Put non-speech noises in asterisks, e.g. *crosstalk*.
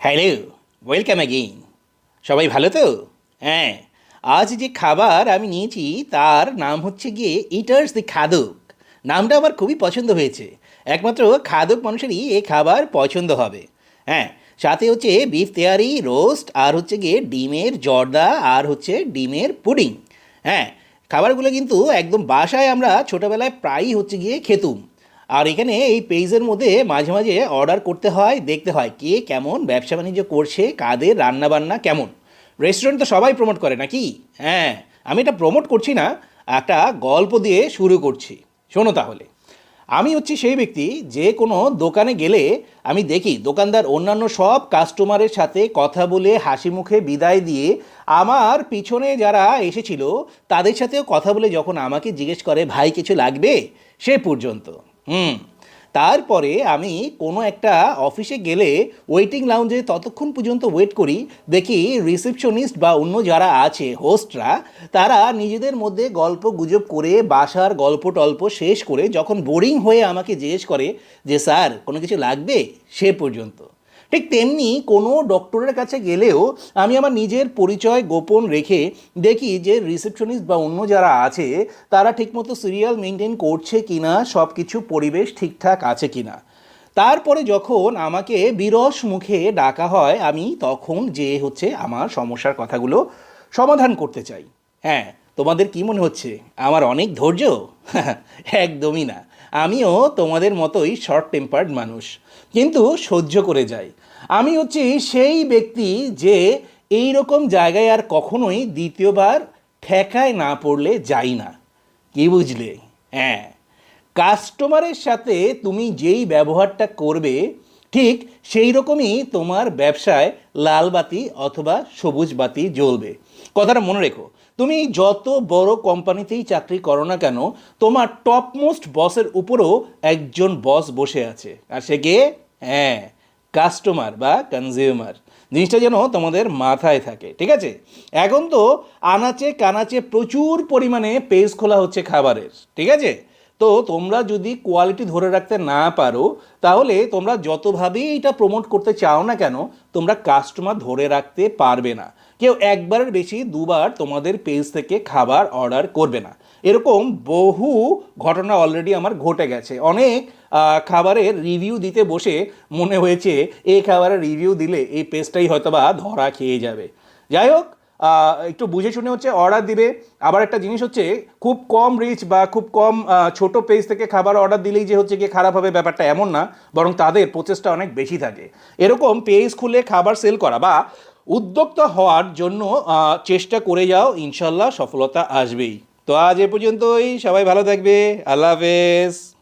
Hello welcome again সবাই ভালো তো? হ্যাঁ আজ যে খাবার আমি নিয়েছি, তার নাম হচ্ছে গিয়ে ইটার্স দি খাদক নামটা আমার খুবই পছন্দ হয়েছে। একমাত্র খাদক মানুষেরই এই খাবার পছন্দ হবে। হ্যাঁ সাথে হচ্ছে বিফ তেয়ারি রোস্ট আর হচ্ছে গিয়ে ডিমের জর্দা, আর হচ্ছে ডিমের পুডিং। হ্যাঁ খাবারগুলো কিন্তু একদম বাসায় আমরা ছোটোবেলায় প্রায়ই হচ্ছে গিয়ে খেতুম। আর এখানে এই পেজের মধ্যে মাঝে মাঝে অর্ডার করতে হয়, দেখতে হয় কে কেমন ব্যবসা বাণিজ্য করছে, কাদের রান্না বান্না কেমন। রেস্টুরেন্ট তো সবাই প্রমোট করে নাকি? হ্যাঁ আমি এটা প্রমোট করছি না, একটা গল্প দিয়ে শুরু করছি। শোনো তাহলে। আমি হচ্ছি সেই ব্যক্তি, যে কোনো দোকানে গেলে আমি দেখি দোকানদার অন্যান্য সব কাস্টমারের সাথে কথা বলে হাসি মুখে বিদায় দিয়ে আমার পিছনে যারা এসেছিল, তাদের সাথেও কথা বলে যখন আমাকে জিজ্ঞেস করে, ভাই, কিছু লাগবে? সে পর্যন্ত। হুম। তারপরে আমি কোনো একটা অফিসে গেলে ওয়েটিং লাউঞ্জে ততক্ষণ পর্যন্ত ওয়েট করি, দেখি রিসেপশনিস্ট বা অন্য যারা আছে, হোস্টরা, তারা নিজেদের মধ্যে গল্প গুজব করে, বাসার গল্প টল্প শেষ করে যখন বোরিং হয়ে আমাকে জিজ্ঞেস করে যে, স্যার, কোনো কিছু লাগবে? সে পর্যন্ত। ঠিক তেমনি কোনো ডক্টরের কাছে গেলেও আমি আমার নিজের পরিচয় গোপন রেখে দেখি যে রিসেপশনিস্ট বা অন্য যারা আছে, তারা ঠিকমতো সিরিয়াল মেনটেন করছে কি না সব কিছু পরিবেশ ঠিকঠাক আছে কি না তারপরে যখন আমাকে বিরস মুখে ডাকা হয়, আমি তখন যে হচ্ছে আমার সমস্যার কথাগুলো সমাধান করতে চাই। হ্যাঁ তোমাদের কি মনে হচ্ছে? আমার অনেক ধৈর্য? *laughs* একদমই না। আমিও তোমাদের মতোই শর্ট টেম্পার্ড মানুষ। কিন্তু সহ্য করে যাই। আমি হচ্ছি সেই ব্যক্তি যে এই রকম জায়গায় আর কখনোই দ্বিতীয়বার ঠেকায় না পড়লে যাই না। কি বুঝলে? হ্যাঁ। কাস্টমারের সাথে তুমি যেই ব্যবহারটা করবে, ঠিক সেই রকমই তোমার ব্যবসায় লাল বাতি অথবা সবুজ বাতি জ্বলবে। কথাটা মনে রেখো। তুমি যত বড় কোম্পানিতেই চাকরি করো না কেন, তোমার টপমোস্ট বসের উপরও একজন বস বসে আছে। আর সে কে? হ্যাঁ কাস্টমার বা কনজিউমার জিনিসটা যেন তোমাদের মাথায় থাকে, ঠিক আছে? এখন তো আনাচে কানাচে প্রচুর পরিমাণে পেজ খোলা হচ্ছে খাবারের, ঠিক আছে? তো তোমরা যদি কোয়ালিটি ধরে রাখতে না পারো, তাহলে তোমরা যতভাবেই এটা প্রমোট করতে চাও না কেন, তোমরা কাস্টমার ধরে রাখতে পারবে না। কেউ একবারের বেশি দুবার তোমাদের পেজ থেকে খাবার অর্ডার করবে না। এরকম বহু ঘটনা অলরেডি আমার ঘটে গেছে। অনেক খাবারের রিভিউ দিতে বসে মনে হয়েছে এই খাবারের রিভিউ দিলে এই পেজটাই হয়তোবা ধরা খেয়ে যাবে। যাই হোক একটু বুঝে শুনে হচ্ছে অর্ডার দিবে। আবার একটা জিনিস হচ্ছে, খুব কম রিচ বা খুব কম ছোট পেজ থেকে খাবার অর্ডার দিলেই যে হচ্ছে গিয়ে খারাপ হবে ব্যাপারটা এমন না, বরং তাদের প্রচেষ্টা অনেক বেশি থাকে। এরকম পেজ খুলে খাবার সেল করা বা উদ্যোক্তা হওয়ার জন্য চেষ্টা করে যাও ইনশাল্লাহ সফলতা আসবেই। তো আজ এ পর্যন্তই, সবাই ভালো থাকবে, আল্লাহ হাফেজ।